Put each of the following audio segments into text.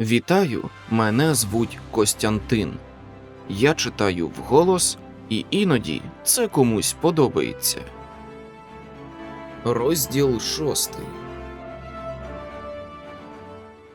Вітаю, мене звуть Костянтин. Я читаю вголос, і іноді це комусь подобається. Розділ шостий.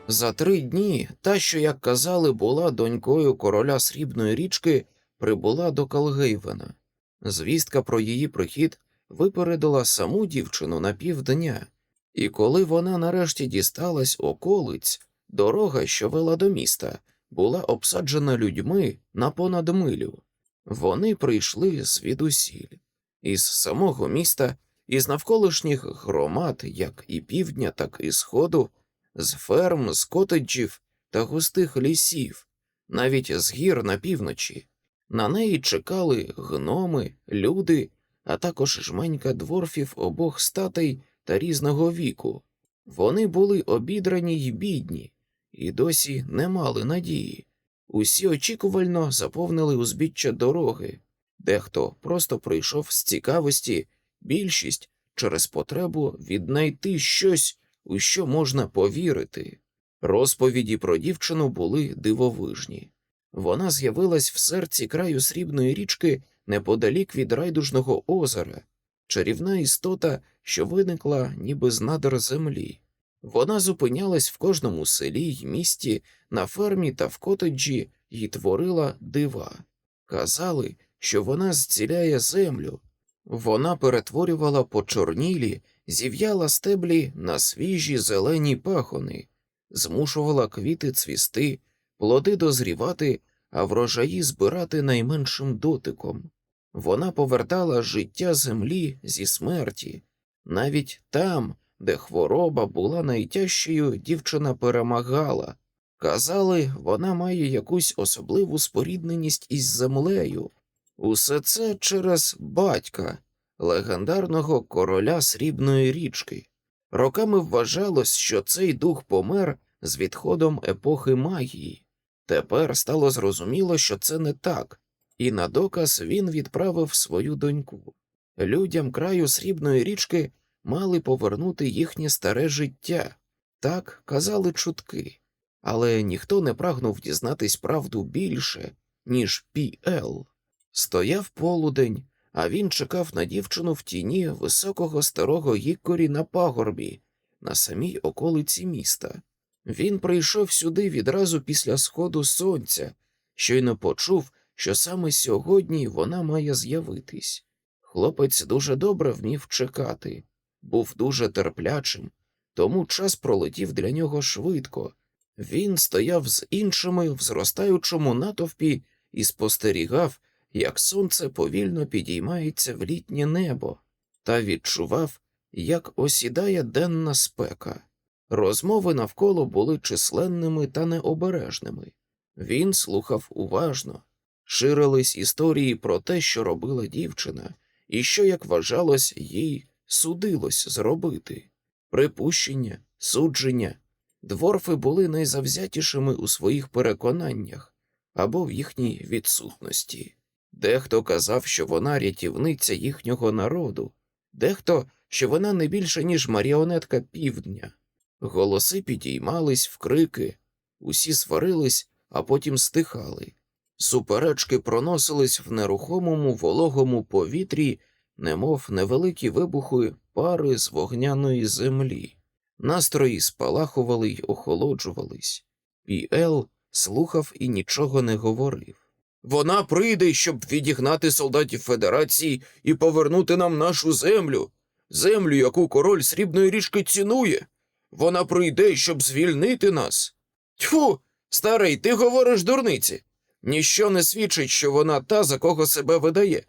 За три дні та, що, як казали, була донькою короля срібної річки, прибула до Калгейвена. Звістка про її прихід випередила саму дівчину на півдня, і коли вона нарешті дісталась околиць, дорога, що вела до міста, була обсаджена людьми на понад милю. Вони прийшли звідусіль із самого міста, із навколишніх громад, як і півдня, так і сходу, з ферм, з котеджів та густих лісів, навіть з гір на півночі. На неї чекали гноми, люди, а також жменька дворфів обох статей та різного віку. Вони були обідрані й бідні, і досі не мали надії. Усі очікувально заповнили узбіччя дороги, дехто просто прийшов з цікавості, більшість через потребу віднайти щось, у що можна повірити. Розповіді про дівчину були дивовижні. Вона з'явилась в серці краю срібної річки неподалік від райдужного озера, чарівна істота, що виникла ніби з надр землі. Вона зупинялась в кожному селі й місті, на фермі та в котеджі й творила дива. Казали, що вона зціляє землю. Вона перетворювала почорнілі, зів'яла стеблі на свіжі зелені пахони, змушувала квіти цвісти, плоди дозрівати, а врожаї збирати найменшим дотиком. Вона повертала життя землі зі смерті, навіть там, де хвороба була найтяжчою, дівчина перемагала. Казали, вона має якусь особливу спорідненість із землею. Усе це через батька, легендарного короля срібної річки. Роками вважалось, що цей дух помер з відходом епохи магії. Тепер стало зрозуміло, що це не так, і на доказ він відправив свою доньку. Людям краю срібної річки мали повернути їхнє старе життя. Так казали чутки, але ніхто не прагнув дізнатись правду більше, ніж Пі-Ел. Стояв полудень, а він чекав на дівчину в тіні високого старого гіккорі на пагорбі, на самій околиці міста. Він прийшов сюди відразу після сходу сонця, щойно почув, що саме сьогодні вона має з'явитись. Хлопець дуже добре вмів чекати, був дуже терплячим, тому час пролетів для нього швидко. Він стояв з іншими в зростаючому натовпі і спостерігав, як сонце повільно підіймається в літнє небо, та відчував, як осідає денна спека. Розмови навколо були численними та необережними. Він слухав уважно, ширились історії про те, що робила дівчина, і що, як вважалось, їй судилось зробити. Припущення, судження. Дворфи були найзавзятішими у своїх переконаннях або в їхній відсутності. Дехто казав, що вона рятівниця їхнього народу, дехто, що вона не більше, ніж маріонетка півдня. Голоси підіймались в крики, усі сварились, а потім стихали. Суперечки проносились в нерухомому вологому повітрі, немов невеликі вибухи пари з вогняної землі. Настрої спалахували й охолоджувались. Пі-Ел слухав і нічого не говорив. Вона прийде, щоб відігнати солдатів Федерації і повернути нам нашу землю, землю, яку король срібної річки цінує. Вона прийде, щоб звільнити нас. Тьфу, старий, ти говориш дурниці. Ніщо не свідчить, що вона та, за кого себе видає.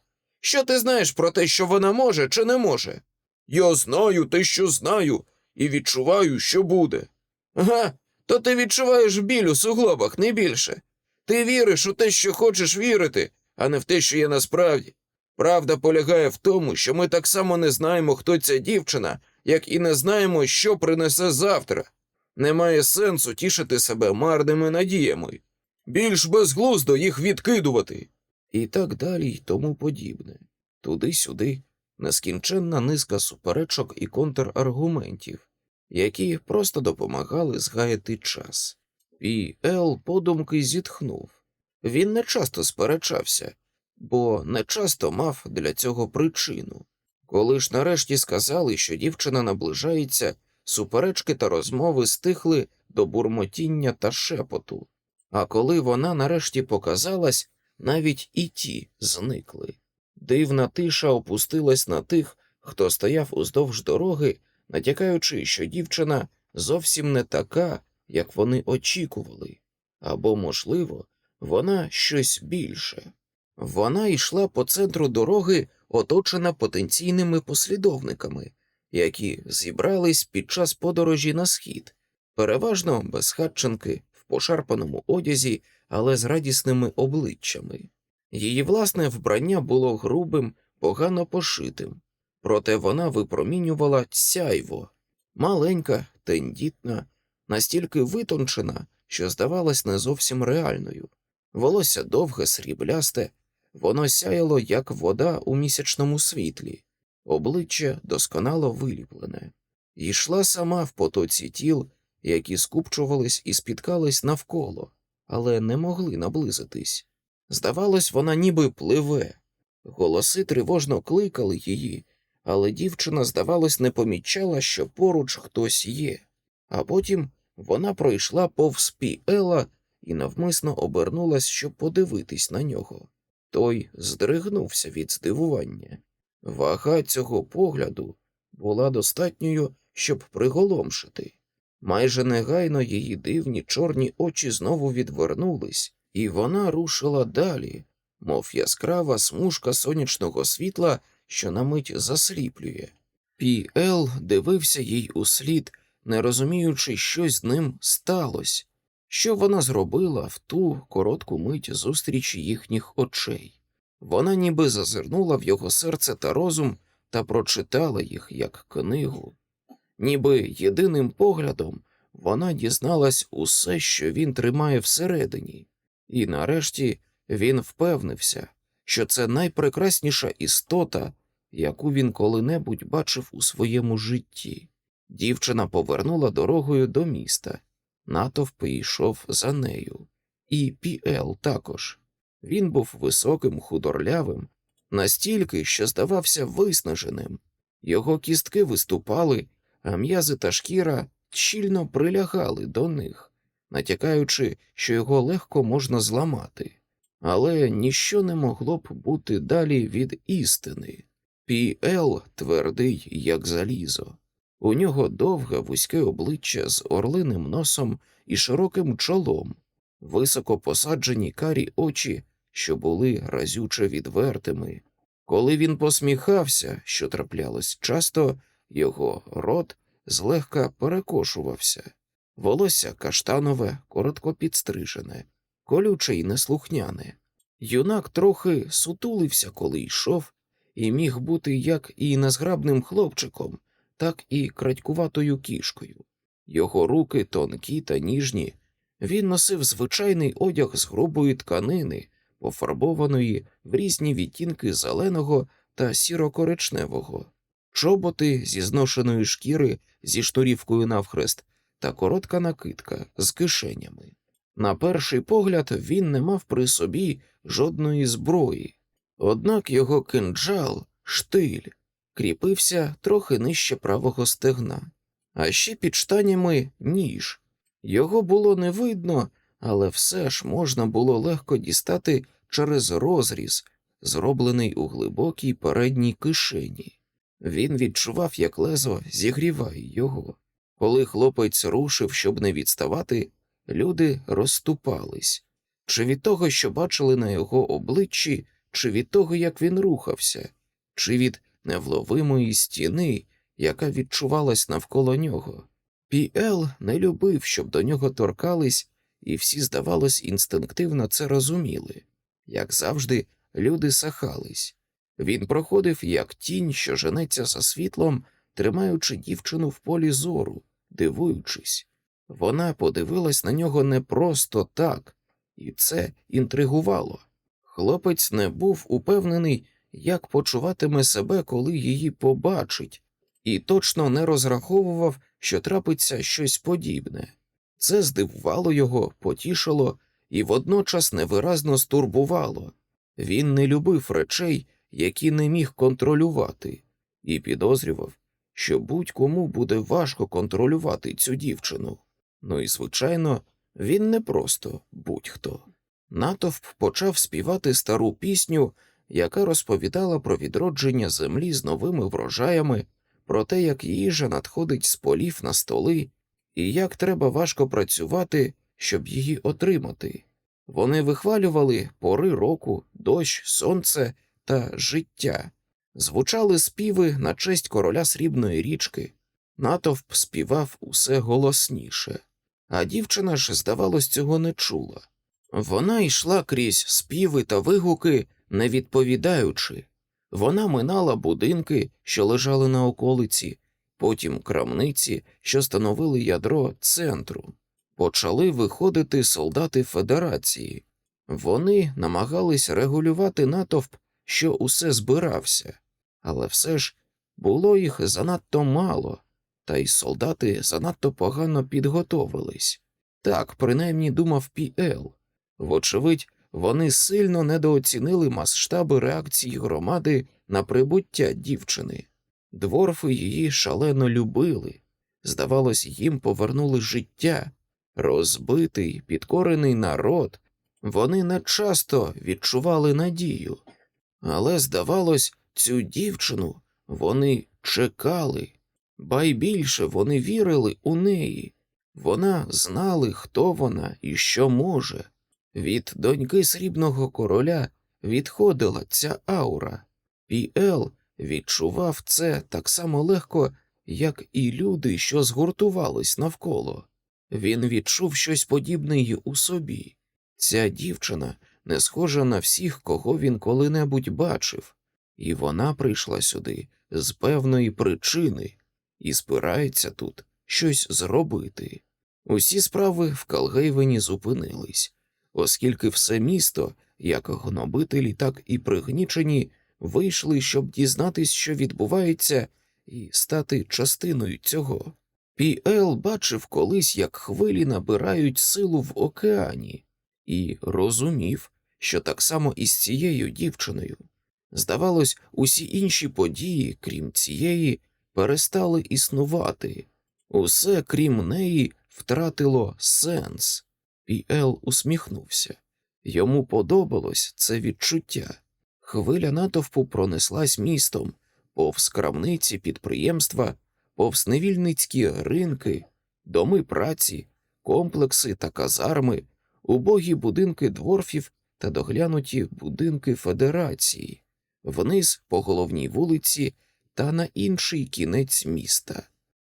Що ти знаєш про те, що вона може чи не може? Я знаю те, що знаю, і відчуваю, що буде. Ага, то ти відчуваєш біль у суглобах, не більше. Ти віриш у те, що хочеш вірити, а не в те, що є насправді. Правда полягає в тому, що ми так само не знаємо, хто ця дівчина, як і не знаємо, що принесе завтра. Немає сенсу тішити себе марними надіями, більш безглуздо їх відкидувати. І так далі й тому подібне. Туди-сюди нескінченна низка суперечок і контраргументів, які просто допомагали згаяти час. І Ел подумки зітхнув. Він не часто сперечався, бо не часто мав для цього причину. Коли ж нарешті сказали, що дівчина наближається, суперечки та розмови стихли до бурмотіння та шепоту. А коли вона нарешті показалась, навіть і ті зникли. Дивна тиша опустилась на тих, хто стояв уздовж дороги, натякаючи, що дівчина зовсім не така, як вони очікували, або, можливо, вона щось більше. Вона йшла по центру дороги, оточена потенційними послідовниками, які зібрались під час подорожі на схід, переважно безхатченки в пошарпаному одязі, але з радісними обличчями. Її власне вбрання було грубим, погано пошитим, проте вона випромінювала сяйво, маленька, тендітна, настільки витончена, що здавалась не зовсім реальною. Волосся довге, сріблясте, воно сяяло, як вода у місячному світлі, обличчя досконало виліплене, йшла сама в потоці тіл, які скупчувались і спіткались навколо, але не могли наблизитись. Здавалось, вона ніби пливе. Голоси тривожно кликали її, але дівчина, здавалось, не помічала, що поруч хтось є. А потім вона пройшла повз Піела і навмисно обернулась, щоб подивитись на нього. Той здригнувся від здивування. Вага цього погляду була достатньою, щоб приголомшити. Майже негайно її дивні чорні очі знову відвернулись, і вона рушила далі, мов яскрава смужка сонячного світла, що на мить засліплює. Пі Ел дивився їй услід, не розуміючи, що з ним сталося, що вона зробила в ту коротку мить зустрічі їхніх очей. Вона ніби зазирнула в його серце та розум та прочитала їх як книгу. Ніби єдиним поглядом вона дізналась усе, що він тримає всередині, і нарешті він впевнився, що це найпрекрасніша істота, яку він коли-небудь бачив у своєму житті. Дівчина повернула дорогою до міста, натовп йшов за нею, і Піел також. Він був високим, худорлявим, настільки, що здавався виснаженим. Його кістки виступали, а м'язи та шкіра щільно прилягали до них, натякаючи, що його легко можна зламати. Але ніщо не могло б бути далі від істини. Пі-Ел твердий, як залізо. У нього довге вузьке обличчя з орлиним носом і широким чолом, високо посаджені карі очі, що були разюче відвертими. Коли він посміхався, що траплялось часто, його рот злегка перекошувався, волосся каштанове, коротко підстрижене, колюче й неслухняне. Юнак трохи сутулився, коли йшов, і міг бути як і незграбним хлопчиком, так і крадькуватою кішкою. Його руки тонкі та ніжні. Він носив звичайний одяг з грубої тканини, пофарбованої в різні відтінки зеленого та сіро-коричневого, чоботи зі зношеної шкіри зі шторівкою навхрест та коротка накидка з кишенями. На перший погляд він не мав при собі жодної зброї, однак його кинджал, штиль, кріпився трохи нижче правого стегна, а ще під штанями ніж. Його було не видно, але все ж можна було легко дістати через розріз, зроблений у глибокій передній кишені. Він відчував, як лезо зігріває його. Коли хлопець рушив, щоб не відставати, люди розступались чи від того, що бачили на його обличчі, чи від того, як він рухався, чи від невловимої стіни, яка відчувалась навколо нього. Піел не любив, щоб до нього торкались, і всі, здавалось, інстинктивно це розуміли. Як завжди, люди сахались. Він проходив як тінь, що женеться за світлом, тримаючи дівчину в полі зору, дивуючись. Вона подивилась на нього не просто так, і це інтригувало. Хлопець не був упевнений, як почуватиме себе, коли її побачить, і точно не розраховував, що трапиться щось подібне. Це здивувало його, потішило і водночас невиразно стурбувало. Він не любив речей, які не міг контролювати, і підозрював, що будь-кому буде важко контролювати цю дівчину. Ну і, звичайно, він не просто будь-хто. Натовп почав співати стару пісню, яка розповідала про відродження землі з новими врожаями, про те, як їжа надходить з полів на столи, і як треба важко працювати, щоб її отримати. Вони вихвалювали пори року, дощ, сонце та життя, звучали співи на честь короля срібної річки. Натовп співав усе голосніше, а дівчина ж, здавалось, цього не чула. Вона йшла крізь співи та вигуки, не відповідаючи. Вона минала будинки, що лежали на околиці, потім крамниці, що становили ядро центру. Почали виходити солдати Федерації. Вони намагались регулювати натовп, що усе збирався, але все ж було їх занадто мало, та й солдати занадто погано підготовились. Так принаймні думав Пі-Ел. Вочевидь, вони сильно недооцінили масштаби реакції громади на прибуття дівчини. Дворфи її шалено любили. Здавалось, їм повернули життя, розбитий, підкорений народ. Вони нечасто відчували надію, але, здавалось, цю дівчину вони чекали, ба й більше вони вірили у неї. Вона знали, хто вона і що може. Від доньки срібного короля відходила ця аура. Пі-Ел відчував це так само легко, як і люди, що згуртувались навколо. Він відчув щось подібне й у собі. Ця дівчина не схожа на всіх, кого він коли-небудь бачив, і вона прийшла сюди з певної причини і спирається тут щось зробити. Усі справи в Калгейвені зупинились, оскільки все місто, як гнобителі, так і пригнічені, вийшли, щоб дізнатись, що відбувається, і стати частиною цього. Пі-Ел бачив колись, як хвилі набирають силу в океані, і розумів, що так само і з цією дівчиною. Здавалось, усі інші події, крім цієї, перестали існувати. Усе, крім неї, втратило сенс. Пі-Ел усміхнувся. Йому подобалось це відчуття. Хвиля натовпу пронеслась містом, повз крамниці підприємства, повз невільницькі ринки, доми праці, комплекси та казарми, убогі будинки дворфів та доглянуті будинки Федерації, вниз по головній вулиці та на інший кінець міста.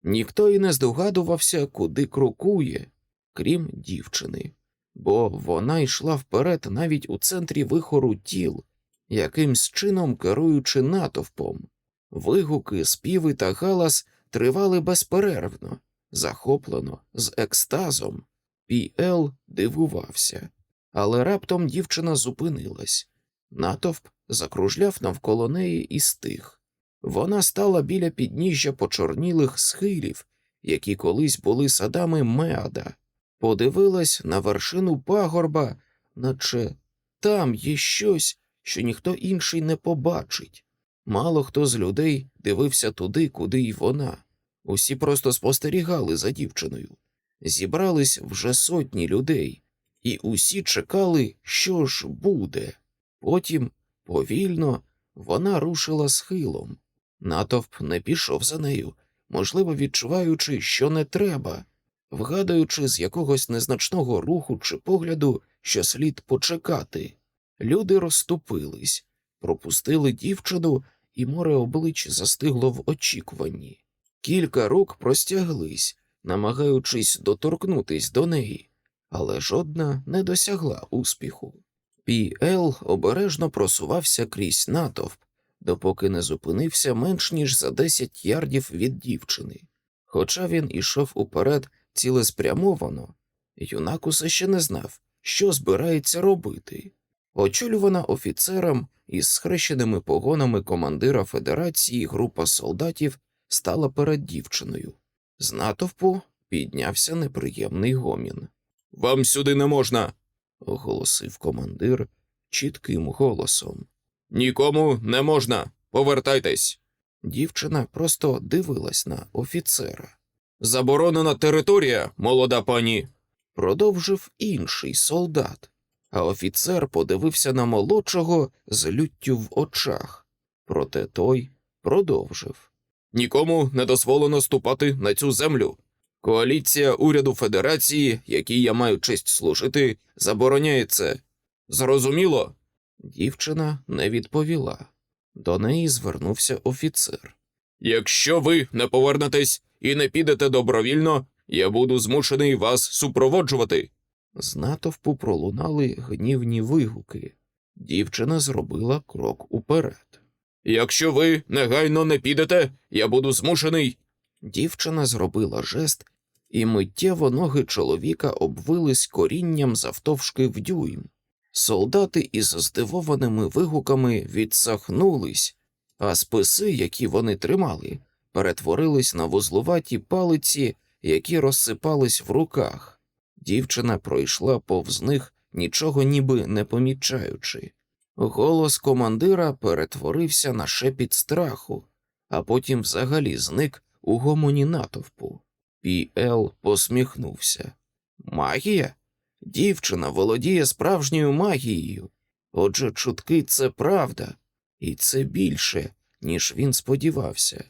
Ніхто і не здогадувався, куди крокує, крім дівчини, бо вона йшла вперед навіть у центрі вихору тіл, якимсь чином керуючи натовпом. Вигуки, співи та галас тривали безперервно, захоплено, з екстазом. Пі-Ел дивувався, але раптом дівчина зупинилась. Натовп закружляв навколо неї і стих. Вона стала біля підніжжя почорнілих схилів, які колись були садами меада, подивилась на вершину пагорба, наче там є щось, що ніхто інший не побачить. Мало хто з людей дивився туди, куди й вона. Усі просто спостерігали за дівчиною. Зібрались вже сотні людей, і усі чекали, що ж буде. Потім, повільно, вона рушила схилом. Натовп не пішов за нею, можливо, відчуваючи, що не треба, вгадуючи з якогось незначного руху чи погляду, що слід почекати. Люди розступились, пропустили дівчину, і море облич застигло в очікуванні. Кілька рук простяглись, намагаючись доторкнутись до неї, але жодна не досягла успіху. Пі-Ел обережно просувався крізь натовп, допоки не зупинився менш ніж за десять ярдів від дівчини. Хоча він ішов уперед цілеспрямовано, юнак усе ще не знав, що збирається робити. Очолювана офіцером із схрещеними погонами командира Федерації група солдатів стала перед дівчиною. З натовпу піднявся неприємний гомін. Вам сюди не можна, оголосив командир чітким голосом. Нікому не можна. Повертайтесь. Дівчина просто дивилась на офіцера. Заборонена територія, молода пані, продовжив інший солдат, а офіцер подивився на молодшого з люттю в очах. Проте той продовжив. Нікому не дозволено ступати на цю землю. Коаліція уряду Федерації, якій я маю честь служити, забороняє це. Зрозуміло? Дівчина не відповіла. До неї звернувся офіцер. Якщо ви не повернетесь і не підете добровільно, я буду змушений вас супроводжувати. З натовпу пролунали гнівні вигуки. Дівчина зробила крок уперед. Якщо ви негайно не підете, я буду змушений. Дівчина зробила жест, і миттєво ноги чоловіка обвились корінням завтовшки в дюйм. Солдати із здивованими вигуками відсахнулись, а списи, які вони тримали, перетворились на вузлуваті палиці, які розсипались в руках. Дівчина пройшла повз них, нічого ніби не помічаючи. Голос командира перетворився на шепіт страху, а потім взагалі зник у гомоні натовпу. Пі-Ел посміхнувся. Магія? Дівчина володіє справжньою магією. Отже, чутки це правда, і це більше, ніж він сподівався.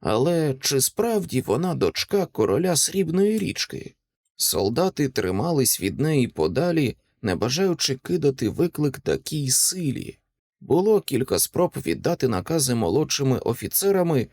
Але чи справді вона дочка короля срібної річки? Солдати тримались від неї подалі, не бажаючи кидати виклик такій силі. Було кілька спроб віддати накази молодшими офіцерами,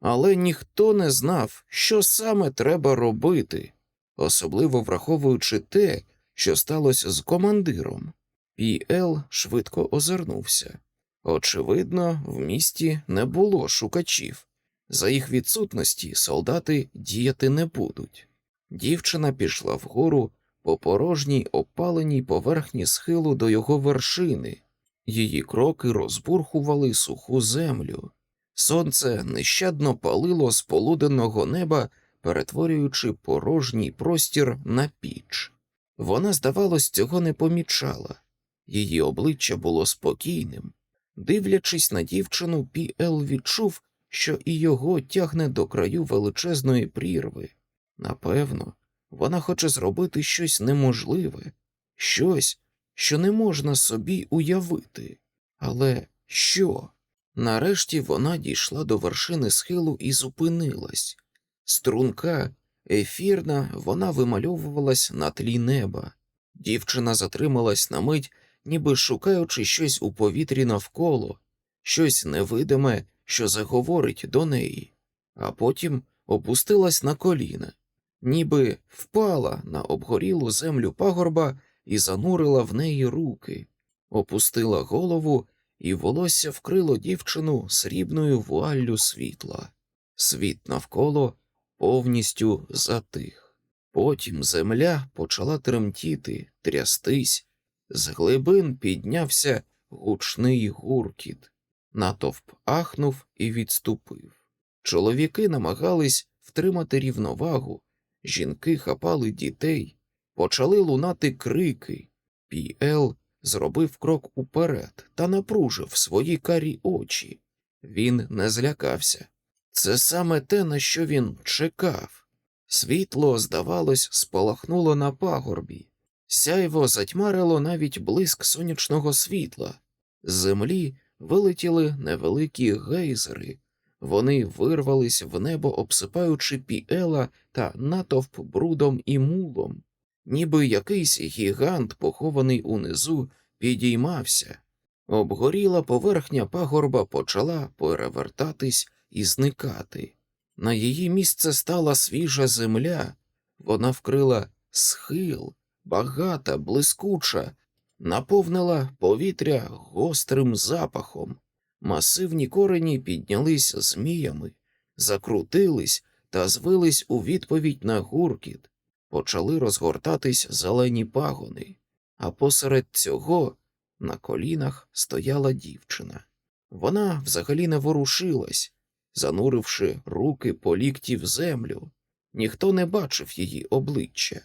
але ніхто не знав, що саме треба робити, особливо враховуючи те, що сталося з командиром. Пі-Ел швидко озирнувся. Очевидно, в місті не було шукачів. За їх відсутності солдати діяти не будуть. Дівчина пішла вгору по порожній опаленій поверхні схилу до його вершини. Її кроки розбурхували суху землю. Сонце нещадно палило з полуденного неба, перетворюючи порожній простір на піч. Вона, здавалось, цього не помічала. Її обличчя було спокійним. Дивлячись на дівчину, Пі-Ел відчув, що і його тягне до краю величезної прірви. Напевно, вона хоче зробити щось неможливе, щось, що не можна собі уявити. Але що? Нарешті вона дійшла до вершини схилу і зупинилась. Струнка, ефірна, вона вимальовувалась на тлі неба. Дівчина затрималась на мить, ніби шукаючи щось у повітрі навколо, щось невидиме, що заговорить до неї, а потім опустилась на коліна, ніби впала на обгорілу землю пагорба і занурила в неї руки, опустила голову, і волосся вкрило дівчину срібною вуаллю світла. Світ навколо повністю затих. Потім земля почала тремтіти, трястись, з глибин піднявся гучний гуркіт. Натовп ахнув і відступив. Чоловіки намагались втримати рівновагу, жінки хапали дітей, почали лунати крики. Пі-Ел зробив крок уперед та напружив свої карі очі. Він не злякався. Це саме те, на що він чекав. Світло, здавалось, спалахнуло на пагорбі. Сяйво затьмарило навіть блиск сонячного світла. З землі вилетіли невеликі гейзери. Вони вирвались в небо, обсипаючи піела та натовп брудом і мулом, ніби якийсь гігант, похований унизу, підіймався. Обгоріла поверхня пагорба почала перевертатись і зникати. На її місце стала свіжа земля, вона вкрила схил, багата, блискуча, наповнила повітря гострим запахом. Масивні корені піднялись зміями, закрутились та звились у відповідь на гуркіт, почали розгортатись зелені пагони, а посеред цього на колінах стояла дівчина. Вона взагалі не ворушилась, зануривши руки по лікті в землю, ніхто не бачив її обличчя.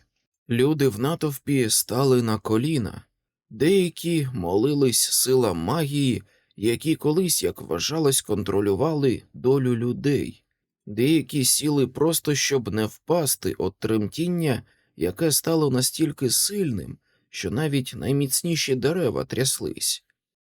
Люди в натовпі стали на коліна, деякі молились силам магії, які колись, як вважалось, контролювали долю людей, деякі сіли просто щоб не впасти від тремтіння, яке стало настільки сильним, що навіть найміцніші дерева тряслись.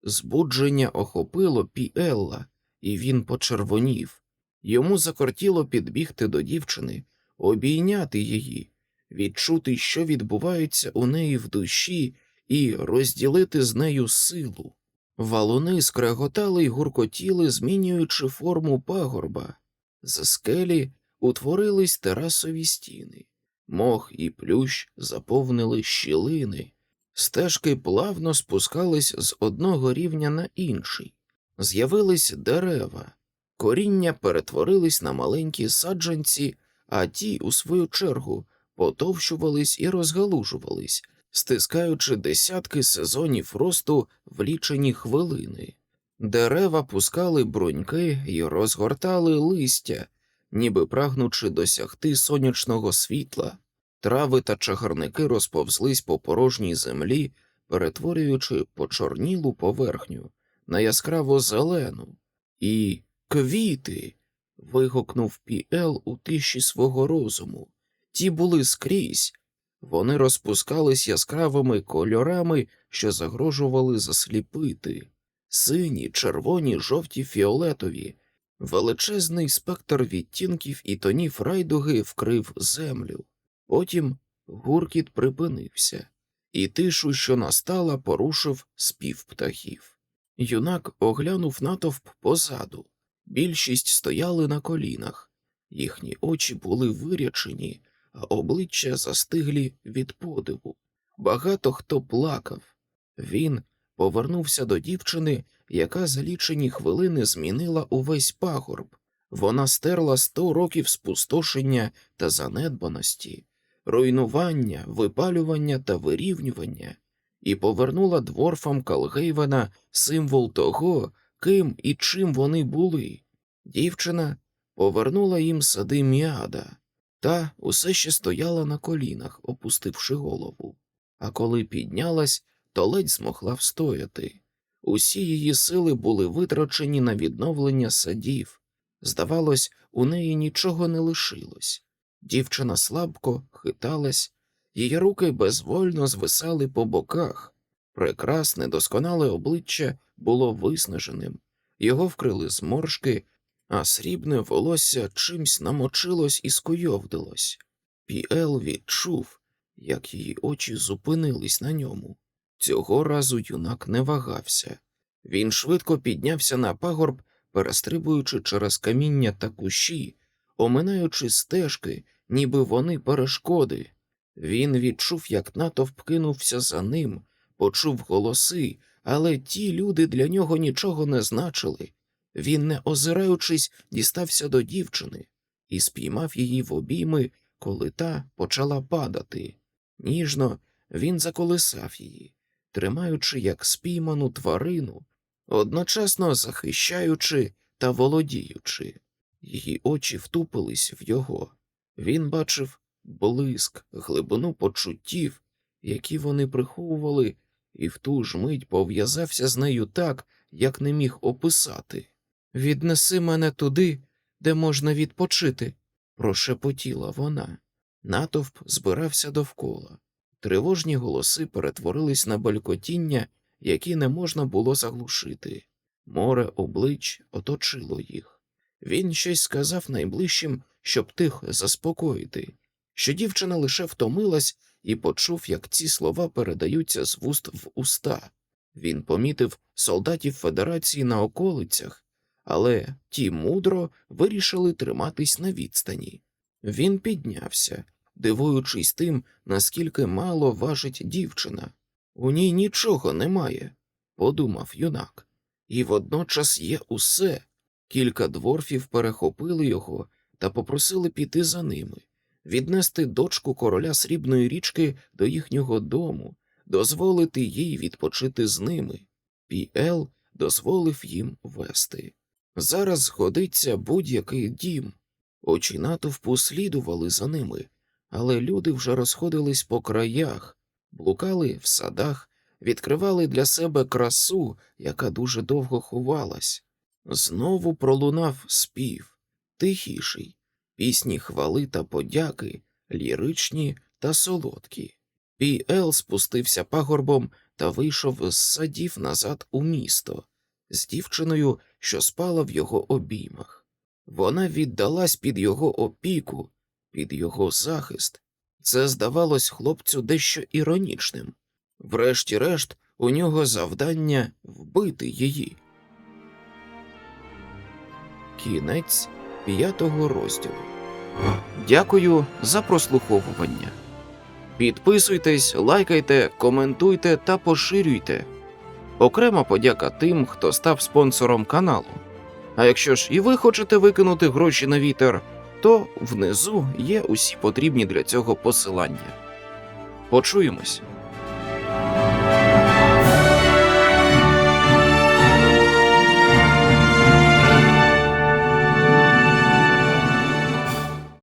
Збудження охопило Піелла, і він почервонів. Йому закортіло підбігти до дівчини, обійняти її, відчути, що відбувається у неї в душі, і розділити з нею силу. Валуни скреготали й гуркотіли, змінюючи форму пагорба. З скелі утворились терасові стіни, мох і плющ заповнили щілини, стежки плавно спускались з одного рівня на інший, з'явились дерева, коріння перетворились на маленькі саджанці, а ті, у свою чергу, потовщувались і розгалужувались, стискаючи десятки сезонів росту в лічені хвилини. Дерева пускали бруньки і розгортали листя, ніби прагнучи досягти сонячного світла. Трави та чагарники розповзлись по порожній землі, перетворюючи почорнілу поверхню на яскраво зелену. І квіти. вигукнув Піел у тиші свого розуму. Ті були скрізь. Вони розпускались яскравими кольорами, що загрожували засліпити сині, червоні, жовті, фіолетові. Величезний спектр відтінків і тонів райдуги вкрив землю. Потім гуркіт припинився, і тишу, що настала, порушив спів птахів. Юнак оглянув натовп позаду. Більшість стояли на колінах, їхні очі були вирячені, а обличчя застиглі від подиву. Багато хто плакав. Він повернувся до дівчини, яка за лічені хвилини змінила увесь пагорб. Вона стерла сто років спустошення та занедбаності, руйнування, випалювання та вирівнювання, і повернула дворфам Калгейвена символ того, ким і чим вони були. Дівчина повернула їм сади міада, та усе ще стояла на колінах, опустивши голову. А коли піднялась, то ледь змогла встояти. Усі її сили були витрачені на відновлення садів. Здавалось, у неї нічого не лишилось. Дівчина слабко хиталась, її руки безвольно звисали по боках. Прекрасне, досконале обличчя було виснаженим, його вкрили зморшки, а срібне волосся чимсь намочилось і скуйовдилось. Піел відчув, як її очі зупинились на ньому. Цього разу юнак не вагався. Він швидко піднявся на пагорб, перестрибуючи через каміння та кущі, оминаючи стежки, ніби вони перешкоди. Він відчув, як натовп кинувся за ним, почув голоси, але ті люди для нього нічого не значили. Він, не озираючись, дістався до дівчини і спіймав її в обійми, коли та почала падати. Ніжно він заколисав її, тримаючи як спійману тварину, одночасно захищаючи та володіючи. Її очі втупились в його. Він бачив блиск, глибину почуттів, які вони приховували, і в ту ж мить пов'язався з нею так, як не міг описати. Віднеси мене туди, де можна відпочити, прошепотіла вона. Натовп збирався довкола. Тривожні голоси перетворились на балькотіння, які не можна було заглушити. Море облич оточило їх. Він щось сказав найближчим, щоб тих заспокоїти, що дівчина лише втомилась і почув, як ці слова передаються з вуст в уста. Він помітив солдатів Федерації на околицях, але ті мудро вирішили триматись на відстані. Він піднявся, дивуючись тим, наскільки мало важить дівчина. У ній нічого немає, подумав юнак, і водночас є усе. Кілька дворфів перехопили його та попросили піти за ними, віднести дочку короля срібної річки до їхнього дому, дозволити їй відпочити з ними. Піел дозволив їм вести. Зараз згодиться будь-який дім. Очі натовпу слідували за ними, але люди вже розходились по краях, блукали в садах, відкривали для себе красу, яка дуже довго ховалась. Знову пролунав спів, тихіший, пісні хвали та подяки, ліричні та солодкі. Пі Ел спустився пагорбом та вийшов з садів назад у місто з дівчиною, що спала в його обіймах. Вона віддалась під його опіку, під його захист. Це здавалось хлопцю дещо іронічним. Врешті-решт, у нього завдання вбити її. Кінець п'ятого розділу. Дякую за прослуховування. Підписуйтесь, лайкайте, коментуйте та поширюйте. Окрема подяка тим, хто став спонсором каналу. А якщо ж і ви хочете викинути гроші на вітер, то внизу є усі потрібні для цього посилання. Почуємось!